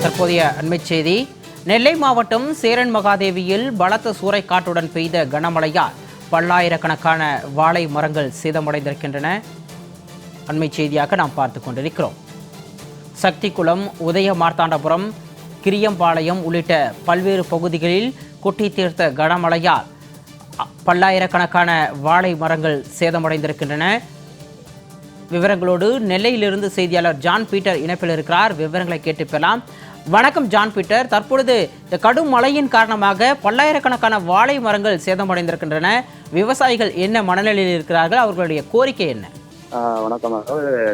தற்போதைய அண்மைச் செய்தி. நெல்லை மாவட்டம் சேரன் மகாதேவியில் பலத்த சூறைக்காற்றுடன் பெய்த கனமழையால் பல்லாயிரக்கணக்கான வாழை மரங்கள் சேதமடைந்திருக்கின்றன. அண்மைச் செய்தியாக நாம் பார்த்து கொண்டிருக்கிறோம். சக்திக்குளம் உதய மார்த்தாண்டபுரம் கிரியம்பாளையம் உள்ளிட்ட பல்வேறு பகுதிகளில் கொட்டி தீர்த்த கனமழையால் பல்லாயிரக்கணக்கான வாழை மரங்கள் சேதமடைந்திருக்கின்றன. விவரங்களோடு நெல்லையிலிருந்து செய்தியாளர் ஜான் பீட்டர் இணைப்பில் இருக்கிறார். விவரங்களை கேட்டு பெறலாம். வணக்கம் ஜான் பீட்டர். தற்பொழுது இந்த கடும் மழையின் காரணமாக பல்லாயிரக்கணக்கான வாழை மரங்கள் சேதமடைந்திருக்கின்றன. விவசாயிகள் என்ன மனநிலையில் இருக்கிறார்கள்? அவர்களுடைய கோரிக்கை என்ன? வணக்கம்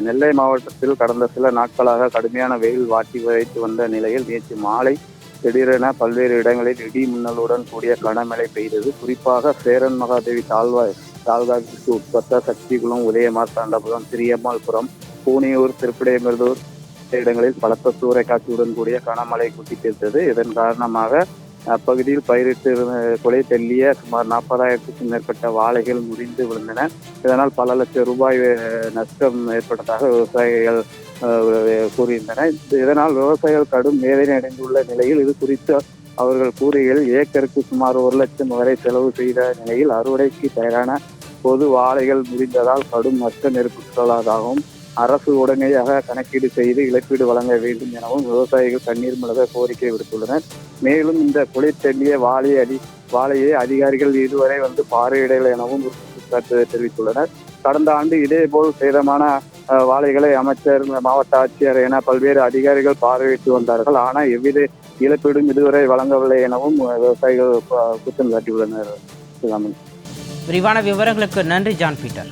நெல்லை மாவட்டத்தில் கடந்த சில நாட்களாக கடுமையான வெயில் வாட்டி வைத்து வந்த நிலையில் நேற்று மாலை திடீரென பல்வேறு இடங்களில் இடி மின்னலுடன் கூடிய கனமழை பெய்தது. குறிப்பாக சேரன் மகாதேவி தாழ்வாய் தாழ்வாய்க்கு உட்பட்ட சக்திகுளம் உதயமார்த்தாண்டபுரம் சிறியம்மாள்புரம் பூனியூர் திருப்பிடையமிருதூர் இடங்களில் பலத்த சூறைக்காற்றுடன் கூடிய கனமழை குட்டி தீர்த்தது. இதன் காரணமாக அப்பகுதியில் பயிரிட்டு கொலை தெல்லிய சுமார் நாற்பதாயிரத்துக்கும் மேற்பட்ட வாழைகள் முறிந்து விழுந்தன. இதனால் பல லட்சம் ரூபாய் நஷ்டம் ஏற்பட்டதாக விவசாயிகள் அஹ், கூறியிருந்தனர் இதனால் விவசாயிகள் கடும் வேதனை அடைந்துள்ள நிலையில் இது குறித்து அவர்கள் கூறுகையில் ஏக்கருக்கு சுமார் ஒரு லட்சம் வரை செலவு செய்த நிலையில் அறுவடைக்கு தயாரான பொது வாழைகள் முறிந்ததால் கடும் நஷ்டம் ஏற்பட்டுள்ளதாகவும் அரசு உடனடியாக கணக்கீடு செய்து இழப்பீடு வழங்க வேண்டும் எனவும் விவசாயிகள் தண்ணீர் முழுக கோரிக்கை விடுத்துள்ளனர். மேலும் இந்த குளிர் தெல்லிய வாழை அடி வாழையை அதிகாரிகள் இதுவரை வந்து பார்வையிடல எனவும் தெரிவித்துள்ளனர். கடந்த ஆண்டு இதேபோல் சேதமான வாழைகளை அமைச்சர் மாவட்ட ஆட்சியர் என பல்வேறு அதிகாரிகள் பார்வையிட்டு வந்தார்கள். ஆனால் எவ்வித இழப்பீடும் இதுவரை வழங்கவில்லை எனவும் விவசாயிகள் குற்றம் சாட்டியுள்ளனர். விரிவான விவரங்களுக்கு நன்றி ஜான் பீட்டர்.